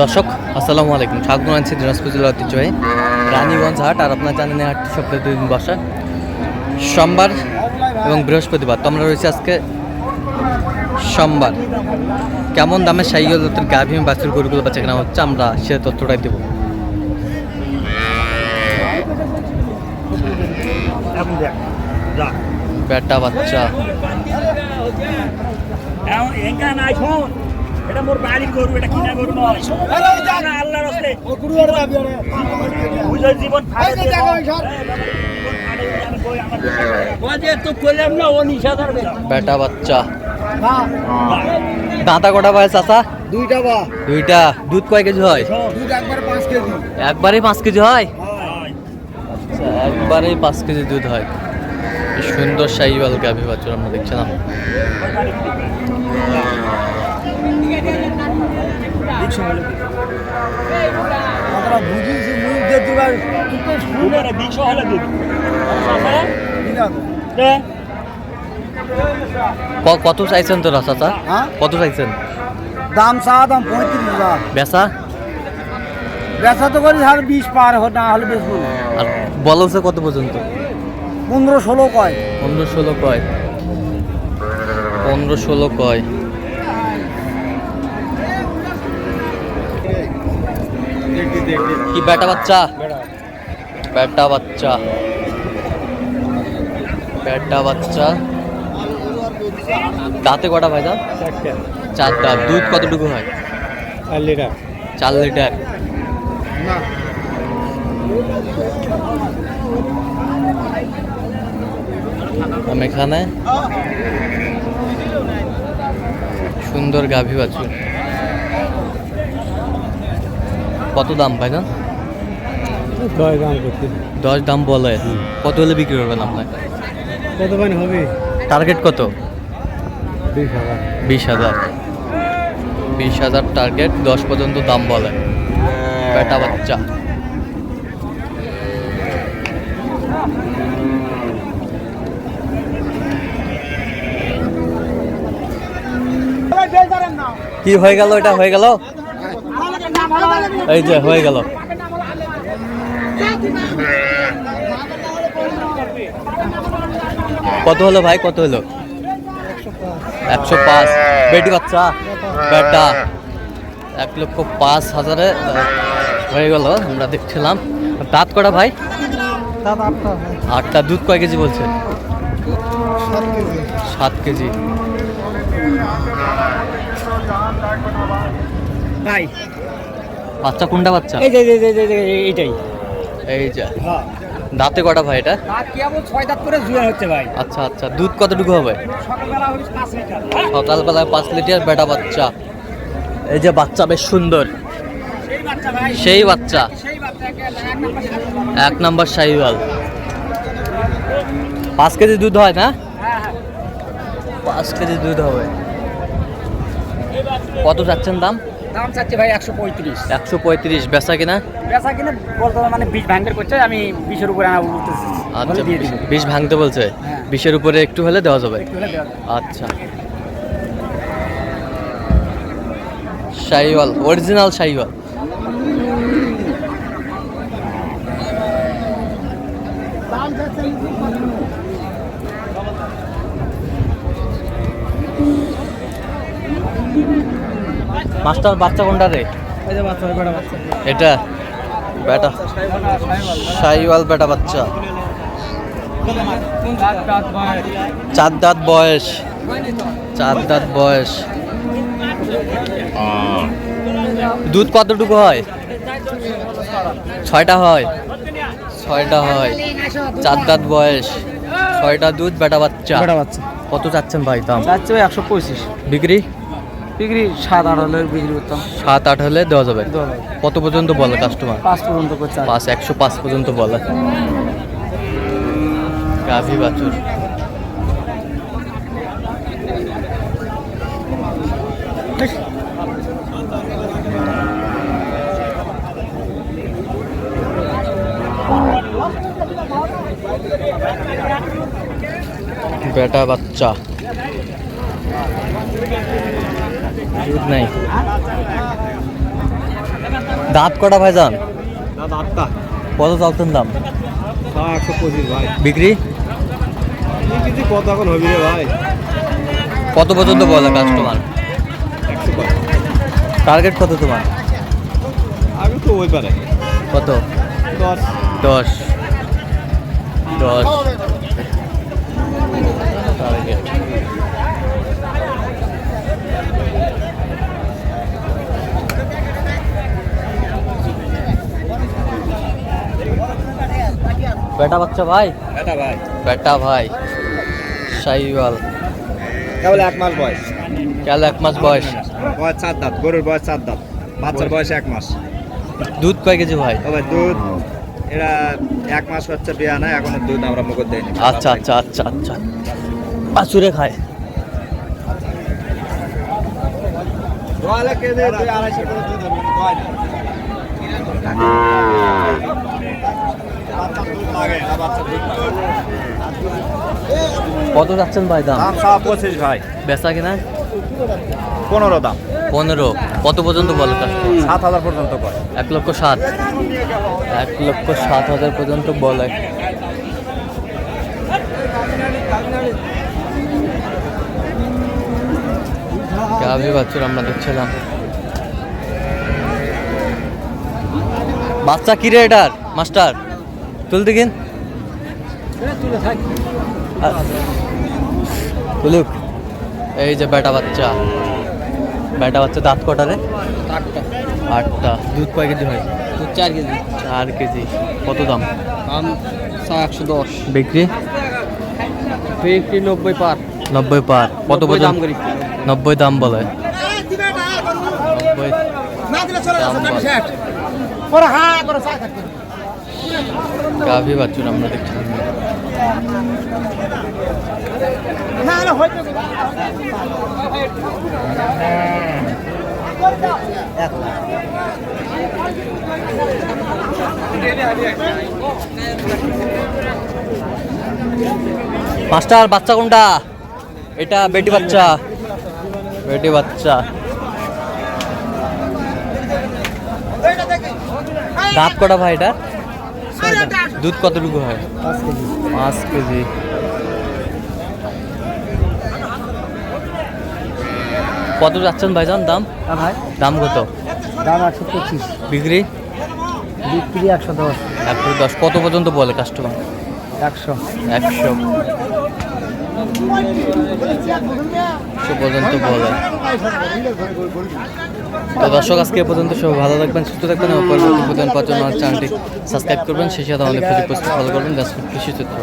দর্শক, আসসালামু আলাইকুম। স্বাগত জানাচ্ছি দিনাজপুর জেলার ঐতিহ্যবাহী রানীগঞ্জ হাট আর আপনার জানেন হাটটি সপ্তাহে দুই দিন বসা। সোমবার এবং বৃহস্পতিবার। তো আমরা রয়েছে আজকে সোমবার। কেমন দামে সাইকেল জাতের গাভী বাছুর গরুগুলো বাচ্চা কেনা হচ্ছে, আমরা সে তথ্যটাই দেবো। বেটা বাচ্চা। এটা মোর বাড়ির গরু এটা কিনা গরু নয়। আল্লাহর জীবন বেটা। বাচ্চা। দাঁতা কটা পায় চাচা? দুইটা বা। দুইটা। দুধ কয় কেজি হয়? পাঁচ কেজি। একবারেই পাঁচ কেজি হয়? হয়। আচ্ছা একবারেই পাঁচ কেজি দুধ হয়। সুন্দর শাহিওয়াল গাভী বাছুর আমরা দেখছিলাম। আমরা বুঝিয়েছি বিশ কত চাইছেন তোরা চাচা? হ্যাঁ? কত চাইছেন? দাম চা দাম পঁয়ত্রিশ হাজার। বেচা? বেচা তো করি আর বিশ পার হ- না হলে বেচবো। না আর বলছে কত পর্যন্ত? পনেরো ষোলো কয়। পনেরো ষোলো কয়। পনেরো ষোলো কয়। কি বেটা বাচ্চা? বেটা বাচ্চা। বেটা বাচ্চা। দাঁতে কটা ভাইজান চার দাঁত। দুধ কতটুকু হয় চার লিটার। আমি এখানে সুন্দর গাভী বাছুর। কত দাম ভাইজান? দশ দাম বলে। কত হলে বিক্রি করবেন আপনার? কত মানে হবে? টার্গেট কত? বিশ হাজার। বিশ হাজার। টার্গেট দশ পর্যন্ত দাম বলে। বেটা বাচ্চা। কি হয়ে গেল? এটা হয়ে গেল? এই যে, হয়ে গেল। কত হলো ভাই? কত হলো? একশো পাঁচ। বেটি বাচ্চা? বেটা? এক লক্ষ পাঁচ হাজারে হয়ে গেল, আমরা দেখছিলাম। দাঁত কটা ভাই? আটটা। দুধ কয় কেজি বলছে? সাত কেজি। ভাই বাচ্চা কোনটা বাচ্চা? এই যে এই যে- এই যে- এইটাই। এই যে। হ্যাঁ। দাঁতে কটা ভাই এটা? ছয় দাঁত করে জুয়া হচ্ছে ভাই। আচ্ছা আচ্ছা। দুধ কতটুকু হবে? সকালবেলায় পাঁচ লিটার বেটা বাচ্চা। এই যে বাচ্চা বেশ সুন্দর। সেই বাচ্চা ভাই। সেই বাচ্চা। সেই বাচ্চাকে এক নাম্বার সাথে এক নম্বর শাহিওয়াল পাঁচ কেজি দুধ হয় না? হ্যাঁ হ্যাঁ। পাঁচ কেজি দুধ হবে। কত যাচ্ছেন দাম? দাম চাচ্ছি ভাই একশো পঁয়ত্রিশ। একশো পঁয়ত্রিশ বেচা কিনা? বেচা কিনে বলতে মানে বিষ ভাঙতে করছে আমি বিশের উপরে আনা বলতেছি। আচ্ছা বিশ ভাঙতে বলছে? বিষের বিশের উপরে একটু হলে দেওয়া যাবে? একটু হলে দেওয়া যাবে। আচ্ছা। শাহিওয়াল অরিজিনাল শাহিওয়াল। মাস্টার বাচ্চা কোনটা রে? এটা? বেটা। শাহিওয়াল বেটা বাচ্চা। চার দাঁত বয়স। চার দাঁত বয়স। দুধ কতটুকু হয়? ছয়টা হয়। ছয়টা হয়। চার দাঁত বয়স। ছয়টা দুধ বেটা বাচ্চা। বেটা বাচ্চা। কত চাচ্ছেন ভাই দাম? চাচ্ছে ভাই একশো পঁচিশ বিক্রি? বিক্রি সাত আট হলে বিক্রি করতাম। সাত আট হলে দেওয়া যাবে? কত পর্যন্ত বলে কাস্টমার পাঁচ পর্যন্ত করছে পাঁচ একশো পাঁচ পর্যন্ত বলে। গাভী বাছুর। বেটা বাচ্চা। দুধ নাই। দাঁত কটা ভাইজান? দাদা আটটা। কত চালতেন দাম? একশো পঁচিশ ভাই। বিক্রি? কিছু কত এখন হবি রে ভাই? কত পর্যন্ত বলে কাস্টমার একশো কত টার্গেট কত তোমার? আমি তো ওই পারে। কত? দশ। দশ। দশ। বেটা বাচ্চা ভাই? এটা ভাই। বেটা ভাই। সাইওয়াল। কেবল এক মাস বয়স। কেন এক মাস বয়স। বয়স চার দাঁত গরুর বয়স চার দাঁত। বাচ্চার বয়স। এক মাস। দুধ কয় কেজি ভাই? তবে দুধ। এরা এক মাস হচ্ছে বিয়া না এখনও দুধ আমরা মুখ দেয়নি আচ্ছা আচ্ছা আচ্ছা আচ্ছা। বাছুরে খায়। আড়াইশো করে দুধ হবে কত যাচ্ছেন ভাই দাম? পঁচিশ ভাই। বেচা কিনা? পনেরো দাম। পনেরো। কত পর্যন্ত বলে সাত হাজার পর্যন্ত করে এক লক্ষ সাত। এক লক্ষ সাত হাজার পর্যন্ত বলে। গাভি বাচ্চার আমরা দেখছিলাম। বাচ্চা কি রে এটার? মাস্টার? তুল দিকিন তুলুক। এই যে বেটা বাচ্চা। বেটা বাচ্চা দাঁত কটা রে? আটটা। দুধ কয় কেজি হয়? চার কেজি। চার কেজি কত দাম? দাম একশো দশ বিক্রি? বিক্রি নব্বই পার। নব্বই পার কত দাম করি নব্বই দাম বলে। নব্বই দাম বলে। গাভি বাচ্চুর আমরা দেখছি। মাস্টার বাচ্চা কোনটা? এটা বেটি বাচ্চা। বেটি বাচ্চা। দাঁত কটা ভাই এটা? দুধ কতটুকু হয়? পাঁচ কেজি। কত যাচ্ছেন ভাইজান? দাম? ভাই। দাম কত? দাম একশো পঁচিশ। বিক্রি? বিক্রি একশো দশ। একশো দশ। কত পর্যন্ত বলে কাস্টমার একশো। একশো। একশো পর্যন্ত বলে। তো দর্শক, আজকে পর্যন্ত সব ভালো থাকবেন, সুস্থ থাকবেন এবং পরবর্তী জন্য আমার চ্যানেলটি সাবস্ক্রাইব করবেন। সেই সাথে আমাদের ফেসবুক পোস্ট ফলো করবেন কৃষি চিত্র